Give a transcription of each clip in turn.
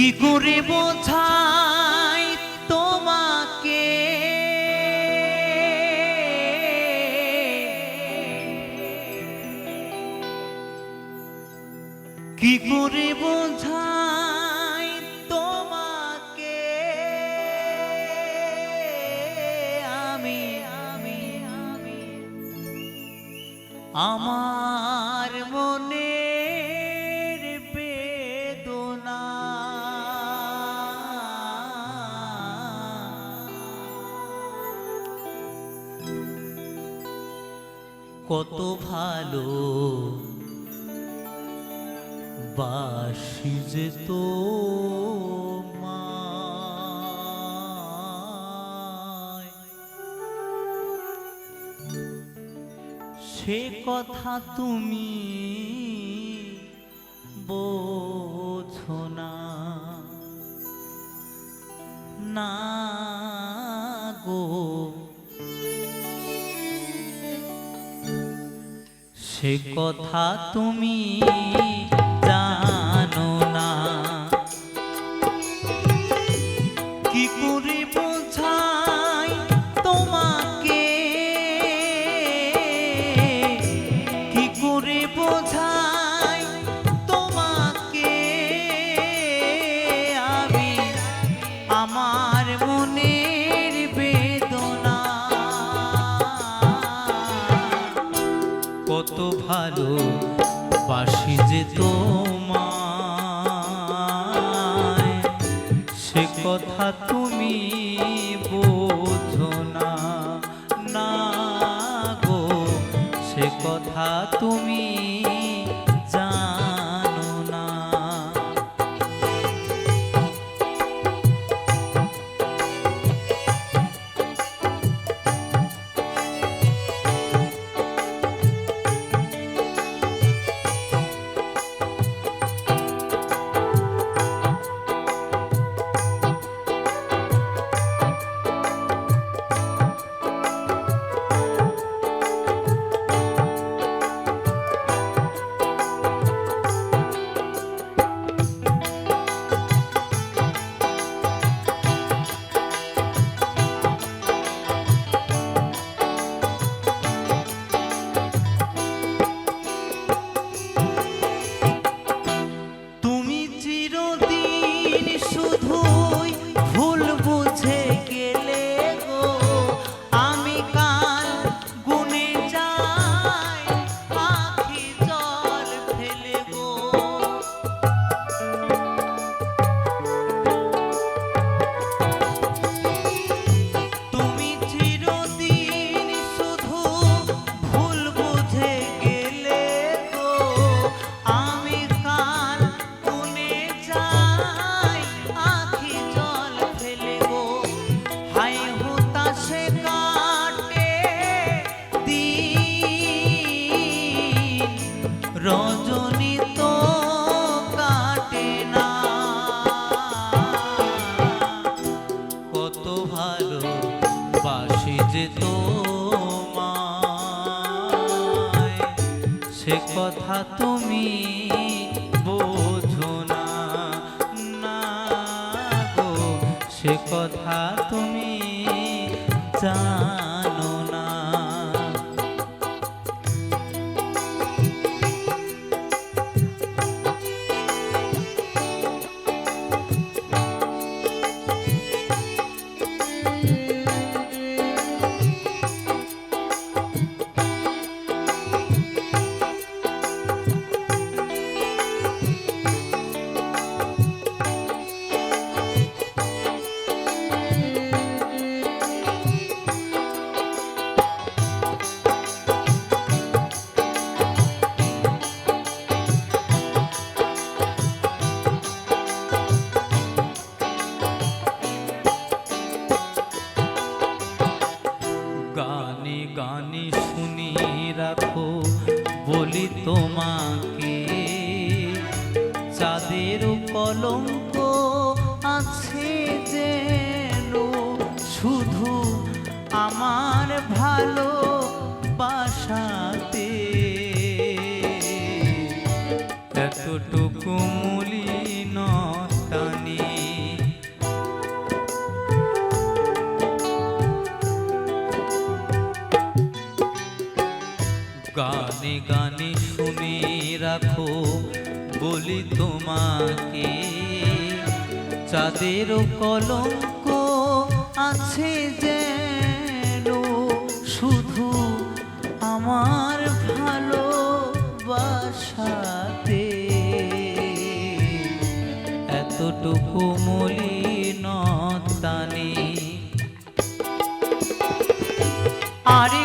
কি করে বোঝাই তোমাকে? কি করে বোঝাই কত ভালো। বাসি যে তো সে কথা তুমি সে কথা তুমি বাসি যে তোমায় সে কথা তুমি বোঝো না না গো সে কথা তুমি সে কথা তুমি গানে শুনি রাখো বলি তোমাকে। চাঁদের কলঙ্ক আছে যেন শুধু আমার ভালো বাসাতে গানে শুনে রাখো, বলি তোমাকে। চাঁদের কলঙ্ক আছে যেন, শুধু আমার ভালো বাসাতে এতটুকু মলি নেই আরে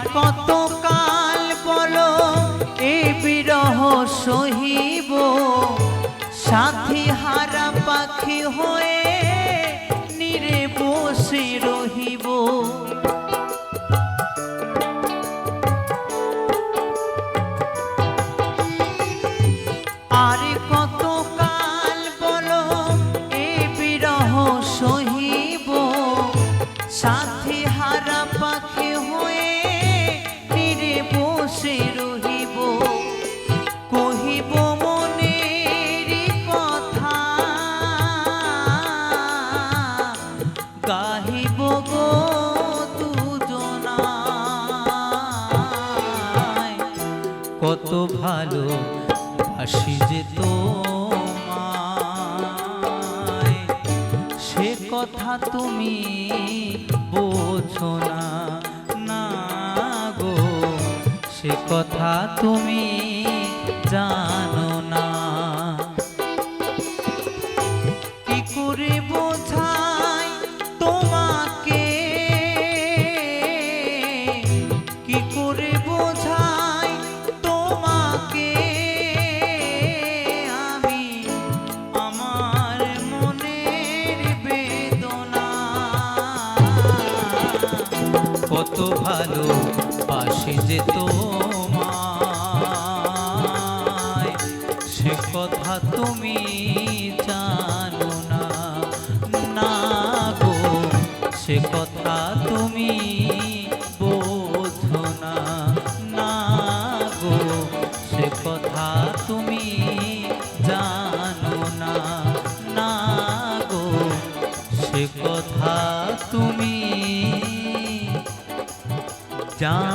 হয়ে নিরে বসে রহিব। কত ভালো আসি যে তোমায়। সে কথা তুমি বোঝো না না গো। সে কথা তুমি জানো কত ভালো পাশে যে তোমায়। সে কথা তুমি জানো না না গো, সে কথা তুমি বোঝো না না গো, সে কথা তুমি জানো না না গো, সে কথা তুমি জানো